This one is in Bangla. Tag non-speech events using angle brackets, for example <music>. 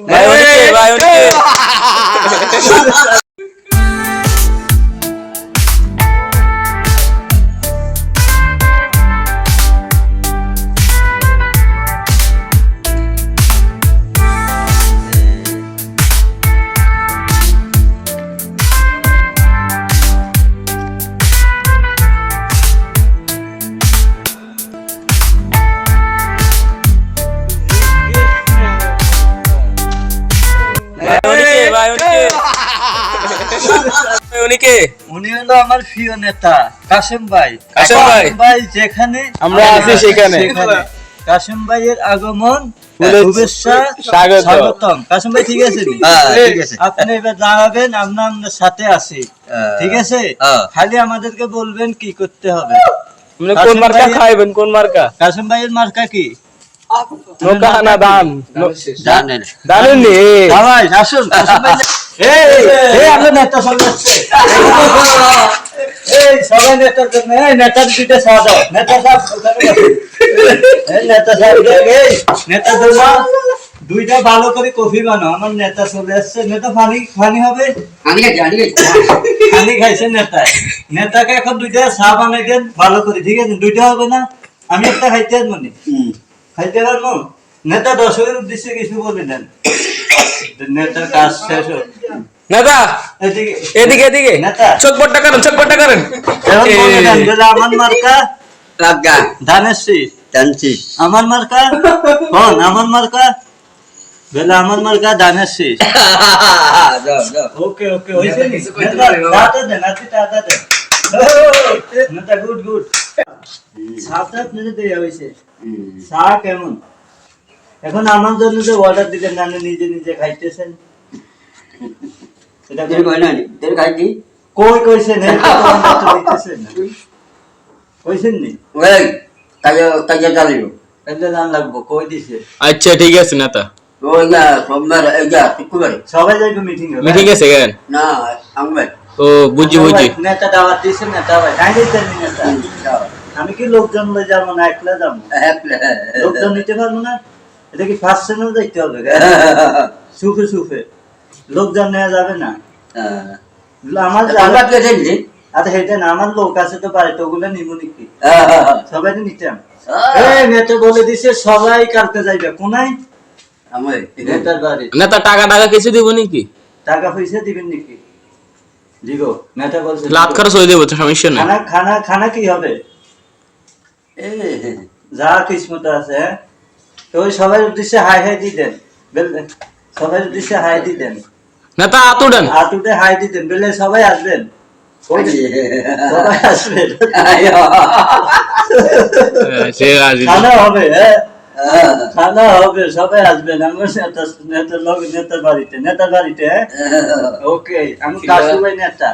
ভাই উনিকে ভাই উনিকে ভাই উনিকে ভাই উনিকে ভাই <laughs> উনি হলো আমার প্রিয় নেতা কাসেম ভাই। কাসেম ভাই। ভাই যেখানে আমরা আছি সেখানে। কাসেম ভাইয়ের আগমন শুভেচ্ছা স্বাগতম। কাসেম ভাই ঠিক আছে? হ্যাঁ, ঠিক আছে। আপনি এবার জানাবেন আমরা আপনার সাথে আছি। ঠিক আছে? হ্যাঁ। খালি আমাদেরকে বলবেন কি করতে হবে। কোন মার্কা খাইবেন? কোন মার্কা? কাসেম ভাইয়ের মার্কা কি? নৌকা না দান জানেন দানেন নি ভাই আসুন। <laughs> কাসেম ভাই এই এই আপনার নেতা এই সবাই নেতার জন্য এই নেতার দুইটা চা নেতা সাহেব এই নেতা সাহেব এই নেতা তোমা দুইটা ভালো করে কফি বানাও। আমার নেতা চলে আসছে। নেতা পানি পানি হবে? পানি খাইছে নেতা। নেতাকে এখন দুইটা চা বানাই দেন ভালো করে। ঠিক আছে? দুইটা হবে না? আমি একটা খাইতে মানে খাইতে পারব? নেতা দর্শকের উদ্দেশ্যে কিছু বলে নেতার কাজ শেষ হোক। নেতা এদিকে। এদিকে এদিকে। চোখ বট্টা করেন চোখ বট্টা করেন। এখন এই। বলে দেন যে আমার মার্কা রাগা ধানের শীষ জানছি আমার মার্কা? কোন আমার মার্কা? বেলা আমার মার্কা ধানের শীষ <laughs> যাও যাও। ওকে ওকে। দাদা দেন আপনি দাদা দেন। নেতা গুড গুড সাতটা আপনাদের দেয়া হয়েছে। চা কেমন? এখন আমার জন্য যে অর্ডার দিলেন না নিজে নিজে খাইতেছেন। এটা কই? না খাই দি কইছেন। কইছেন নি? ওই লাগবো দিছে? আচ্ছা ঠিক আছে নেতা। ওই না সোমবার এই যা শুক্রবার। সবাই যাইবে মিটিং মিটিং আছে কেন? না আমবে ও বুঝি বুঝি। নেতা দাওয়াত দিছে নেতা ভাই। নাই দিতেন নি নেতা। আমি কি লোকজন লই যাব না একলা যাব? লোকজন নিতে পারব না? এটা কি ফার্স্ট চ্যানেল দেখতে হবে? সুফে সুফে লোকজন নেওয়া যাবে না। আমার আচ্ছা সেটা না আমার লোক আছে তো বাড়িতে ওগুলো নিব নাকি। সবাই নিতাম নেতা বলে দিছে সবাই কালকে যাইবে। কোনায়? আমার নেতার বাড়ি। নেতা টাকা টাকা কিছু দিব নাকি? টাকা পয়সা দিবেন নাকি? দিগো নেতা বলছে লাভ দিগো। খরচ হয়ে দেবো তো সমস্যা নেই। খানা খানা খানা কি হবে? যা কিসমত আছে হ্যাঁ? তো সবাই উদ্দেশ্যে হাই হাই দি দেন। সবাই উদ্দেশ্যে হাই দি দেন। নেতা হাত উঠে হাই দি দেন বেলে সবাই আসবেন। সবাই আসবেন। হ্যাঁ, খানা হবে হ্যাঁ? খানা হবে সবাই আসবেন আমার নেতা নেতা লোক নেতার বাড়িতে নেতার বাড়িতে হ্যাঁ? ওকে আমি কাশু ভাই নেতা।